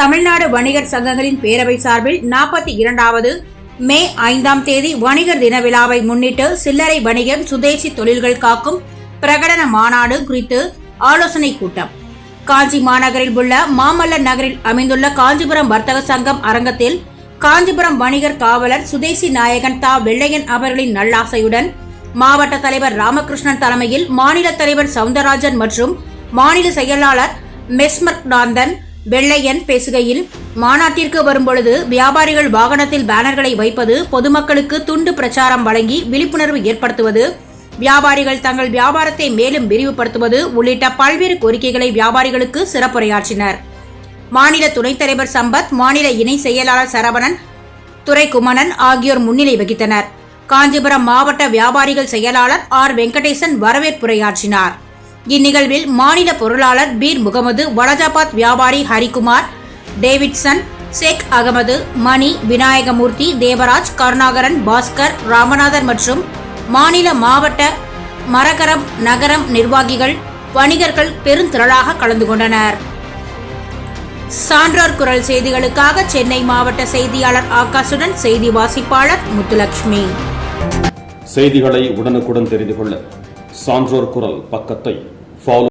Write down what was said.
தமிழ்நாடு வணிகர் சங்கங்களின் பேரவை சார்பில் நாற்பத்தி இரண்டாவது மே ஐந்தாம் தேதி வணிகர் தின விழாவை முன்னிட்டு சில்லறை வணிகம் சுதேசி தொழில்கள் காக்கும் பிரகடன மாநாடு குறித்து ஆலோசனை கூட்டம். காஞ்சி மாநகரில் உள்ள மாமல்ல நகரில் அமைந்துள்ள காஞ்சிபுரம் வர்த்தக சங்கம் அரங்கத்தில் காஞ்சிபுரம் வணிகர் காவலர் சுதேசி நாயகன் தா. வெள்ளையன் அவர்களின் நல்லாசையுடன் மாவட்ட தலைவர் ராமகிருஷ்ணன் தலைமையில் மாநில தலைவர் சவுந்தரராஜன் மற்றும் மாநில செயலாளர் மெஸ்மர்நாந்தன் வெள்ளையன் பேசுகையில் மாநாட்டிற்கு வரும்பொழுது வியாபாரிகள் வாகனத்தில் பேனர்களை வைப்பது பொதுமக்களுக்கு துண்டு பிரச்சாரம் வழங்கி விழிப்புணர்வு ஏற்படுத்துவது வியாபாரிகள் தங்கள் வியாபாரத்தை மேலும் விரிவுபடுத்துவது உள்ளிட்ட பல்வேறு கோரிக்கைகளை வியாபாரிகளுக்கு சிறப்புரையாற்றினர். மாநில துணைத் தலைவர் சம்பத் மாநில இணை செயலாளர் சரவணன் துரை குமணன் ஆகியோர் முன்னிலை வகித்தனர். காஞ்சிபுரம் மாவட்ட வியாபாரிகள் செயலாளர் ஆர் வெங்கடேசன் வரவேற்புரையாற்றினார். இந்நிகழ்வில் மாநில பொருளாளர் பீர் முகமது வலஜாபாத் வியாபாரி ஹரிகுமார் டேவிட்சன் ஷேக் அகமது மணி விநாயகமூர்த்தி தேவராஜ் கருணாகரன் பாஸ்கர் ராமநாதன் மற்றும் மாநில மாவட்ட மரகரம் நகரம் நிர்வாகிகள் வணிகர்கள் பெருந்திரளாக கலந்து கொண்டனர். சான்றோர் குரல் செய்திகளுக்காக சென்னை மாவட்ட செய்தியாளர் ஆகாஷுடன் செய்தி வாசிப்பாளர் முத்துலட்சுமி. செய்திகளை உடனுக்குடன் தெரிந்து கொள்ள சான்றோர் குரல் பக்கத்தை ஃபாலோ